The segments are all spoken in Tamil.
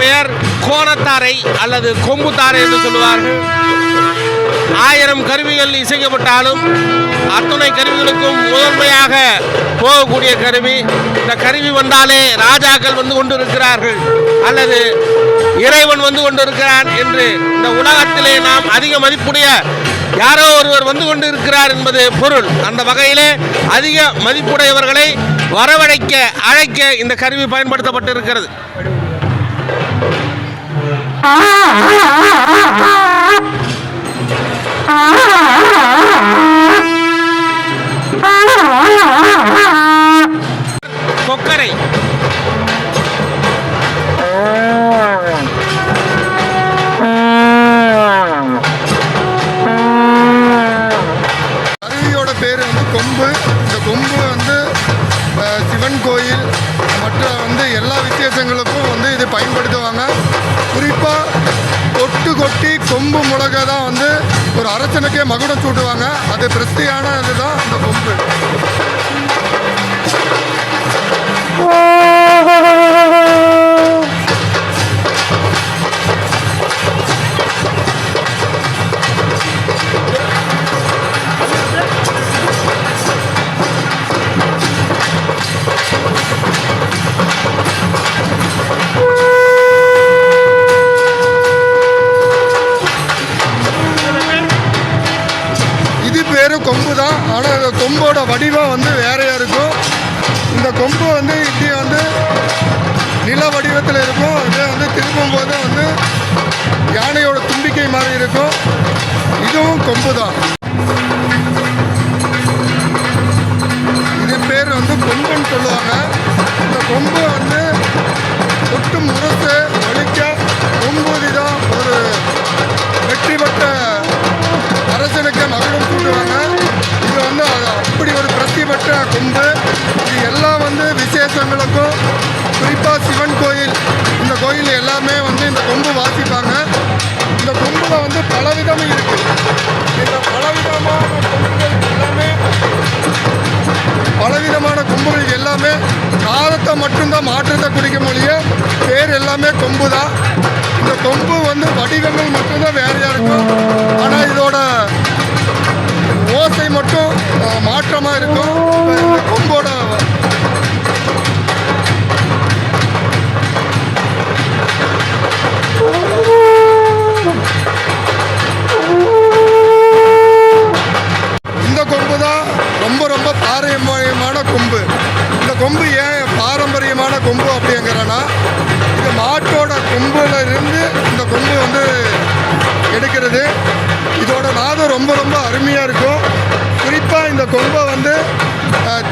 பெயர் கோணத்தாரை அல்லது கொம்புத்தாரை என்று சொல்லுவார்கள். ஆயிரம் கருவிகள் இசைக்கப்பட்டாலும் அத்துணை கருவிகளுக்கும் முதன்மையாக போகக்கூடிய கருவி இந்த கருவி வந்தாலே ராஜாக்கள் வந்து கொண்டிருக்கிறார்கள் அல்லது இறைவன் வந்து கொண்டிருக்கிறான் என்று இந்த உலகத்திலே நாம் அதிக மதிப்புடைய யாரோ ஒருவர் வந்து கொண்டிருக்கிறார் என்பது பொருள். அந்த வகையிலே அதிக மதிப்புடையவர்களை வரவழைக்க அழைக்க இந்த கருவி பயன்படுத்தப்பட்டிருக்கிறது. கொக்கரை கொம்பு மிளகா தான் வந்து ஒரு அரசனுக்கே மகுடம் சூட்டுவாங்க. அது பிரஸ்தியான இதுதான் அந்த கொம்பு. Oh வடிவத்தில் இருக்கும். இதே வந்து திரும்பும் போது வந்து யானையோட தும்பிக்கை மாதிரி இருக்கும். இதுவும் கொம்பு தான் இது பேர் வந்து கொம்புன்னு சொல்லுவாங்க. இந்த கொம்பு வந்து ஒட்டு முரசு ஒழிக்க கொம்புதி தான் ஒரு வெற்றி பெற்ற அரசனுக்கு மகளும் கூட்டுவாங்க இது வந்து அப்படி ஒரு பிரசி பெற்ற கொம்பு. இது எல்லாம் வந்து விசேஷங்களுக்கும் குறிப்பாக சிவன் கோயில். இந்த கோயில் எல்லாமே வந்து இந்த கொம்பு வாசிப்பாங்க. இந்த கொம்பில் வந்து பலவிதம் இருக்கு. இந்த பலவிதமான கொம்புகள் எல்லாமே பலவிதமான கொம்புகள் எல்லாமே காலத்தை மட்டும்தான் மாற்றத்தை குறிக்க மொழிய பேர் எல்லாமே கொம்பு தான் இந்த கொம்பு வந்து வடிவங்கள் மட்டும்தான் வேறையாக இருக்கும் ஆனால் இதோட ஓசை மட்டும் மாற்றமாக இருக்கும். இந்த கொம்போட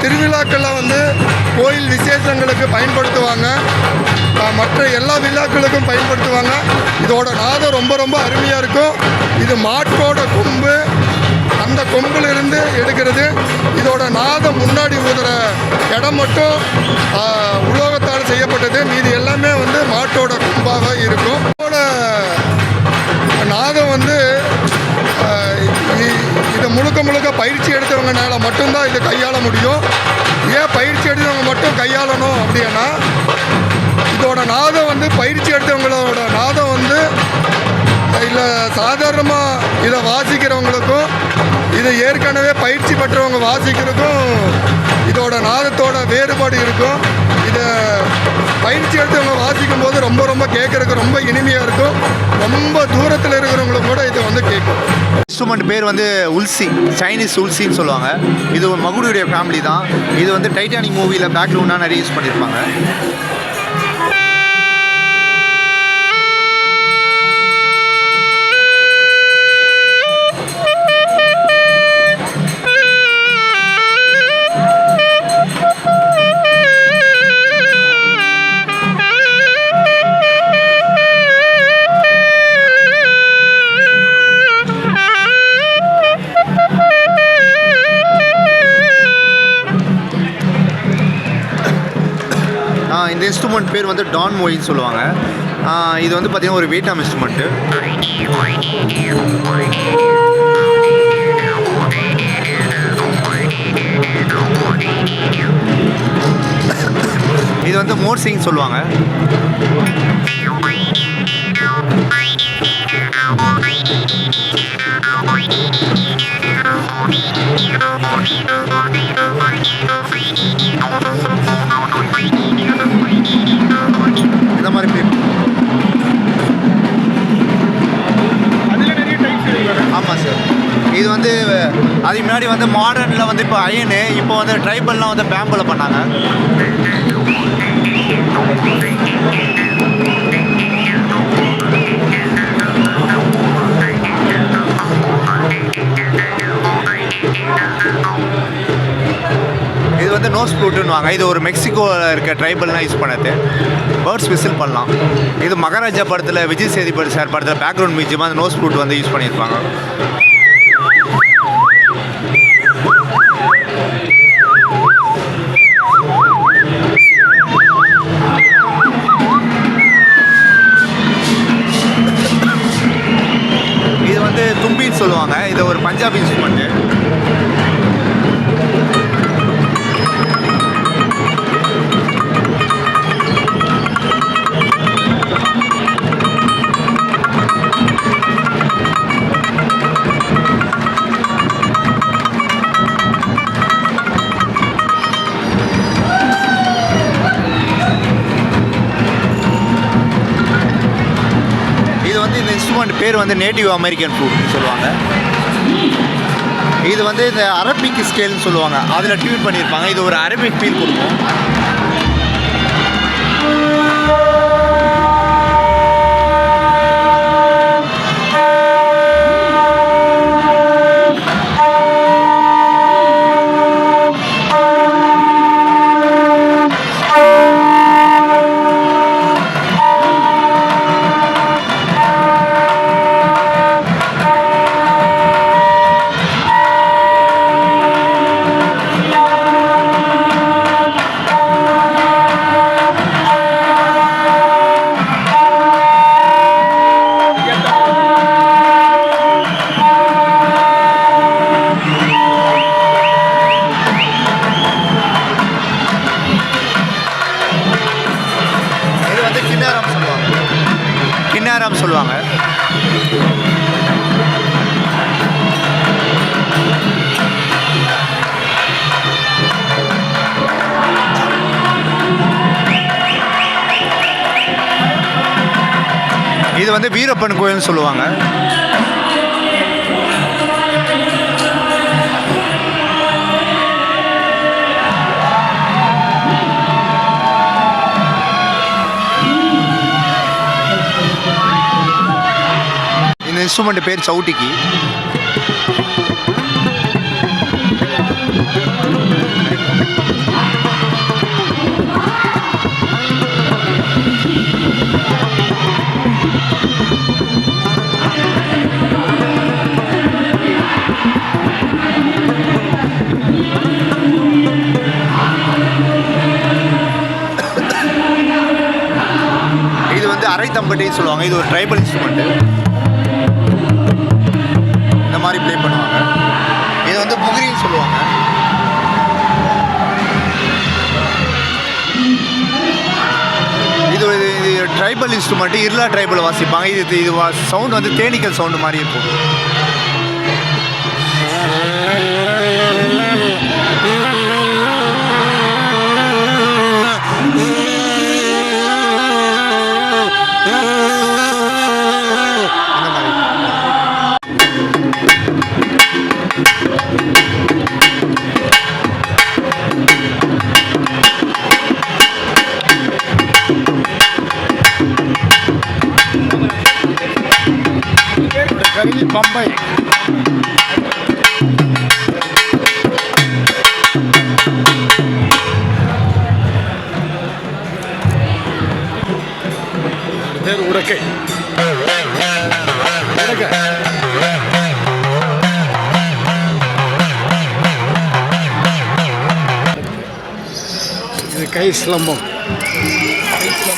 திருவிழாக்கள்லாம் திருவிழாக்களில் வந்து கோயில் விசேஷங்களுக்கு பயன்படுத்துவாங்க. மற்ற எல்லா விழாக்களுக்கும் பயன்படுத்துவாங்க. இதோட நாதம் ரொம்ப ரொம்ப அருமையாக இருக்கும். இது மாட்டோட கொம்பு. அந்த கொம்பிலிருந்து எடுக்கிறது. இதோட நாதம் முன்னாடி ஊதுற இடம் மட்டும் உலோகத்தால் செய்யப்பட்டது. மீதி எல்லாமே வந்து மாட்டோட கொம்பாக இருக்கும். இதோட நாதம் வந்து இதை முழுக்க முழுக்க பயிற்சி எடுத்தவங்கனால மட்டும்தான் இதை கையாள முடியும். ஏன் பயிற்சி எடுத்தவங்க மட்டும் கையாளணும் அப்படின்னா இதோட நாதம் வந்து பயிற்சி எடுத்தவங்களோட நாதம் வந்து இல்லை சாதாரணமாக இதை வாசிக்கிறவங்களுக்கும் இதை ஏற்கனவே பயிற்சி பெற்றவங்க வாசிக்கிறதுக்கும் இதோட நாதத்தோட வேறுபாடு இருக்கும். இதை பயிற்சி எடுத்தவங்க வாசிக்கும் போது ரொம்ப ரொம்ப கேட்குறதுக்கு ரொம்ப இனிமையாக இருக்கும். ரொம்ப தூரத்தில் இருக்கிறவங்களுக்கு கூட இதை வந்து கேட்கும். இன்ஸ்ட்ருமெண்ட் பேர் வந்து உல்சி சைனீஸ் உல்சின்னு சொல்லுவாங்க. இது ஒரு மகுடியுடைய ஃபேமிலி தான். இது வந்து டைட்டானிக் மூவியில் பேக்ரவுண்டாக நிறைய யூஸ் பண்ணியிருப்பாங்க இந்த இன்ஸ்ட்ருமெண்ட் பேர் வந்து டான் மொயின்னு சொல்லுவாங்க. இது வந்து பார்த்திங்கன்னா ஒரு வியட்நாம் இன்ஸ்ட்ருமெண்ட்டு இது வந்து மோர்சிங் சொல்லுவாங்க. அதுக்கு முன்னாடி வந்து மாடர்னில் வந்து இப்போ அயனு இப்போ வந்து ட்ரைபல்லாம் வந்து பேம்பில் பண்ணாங்க. இது வந்து நோஸ் ப்ளூட்டுன்னு இது ஒரு மெக்சிகோவில் இருக்க ட்ரைபல்லாம் யூஸ் பண்ணது. பேர்ட்ஸ் விசில் பண்ணலாம். இது மகாராஜா படத்தில் விஜய் சேதுபதி சார் படத்தில் பேக்ரவுண்ட் மியூசியமாக அந்த நோஸ் ப்ளூட் வந்து யூஸ் பண்ணியிருப்பாங்க. பேர் வந்து நேட்டிவ் அமெரிக்கன் ஃபுட்னு சொல்லுவாங்க. இது வந்து இந்த அரபிக் ஸ்கேல்னு சொல்லுவாங்க. அதில் டியூன் பண்ணியிருப்பாங்க. இது ஒரு அரபிக் ஃபீல் கொடுக்கும். இது வந்து வீரப்பன் கோயில்னு சொல்லுவாங்க. இந்த இன்ஸ்ட்ருமெண்ட் பேர் சவுட்டிக்கு. இது சொல்லுவாங்க. இது ஒரு ட்ரைபல் இன்ஸ்ட்ருமெண்ட்டு இந்த மாதிரி ப்ளே பண்ணுவாங்க. இது வந்து புகிரின்னு சொல்லுவாங்க. இது ஒரு- இது ட்ரைபல் இன்ஸ்ட்ருமெண்ட் இருளா ட்ரைபல் வாசிப்பாங்க. இது இது சவுண்ட் வந்து தேனிக்கல் சவுண்டு மாதிரி இருக்கும். நேர் உடக்கை இது கை சிலம்பம் கை சிலம்பம்.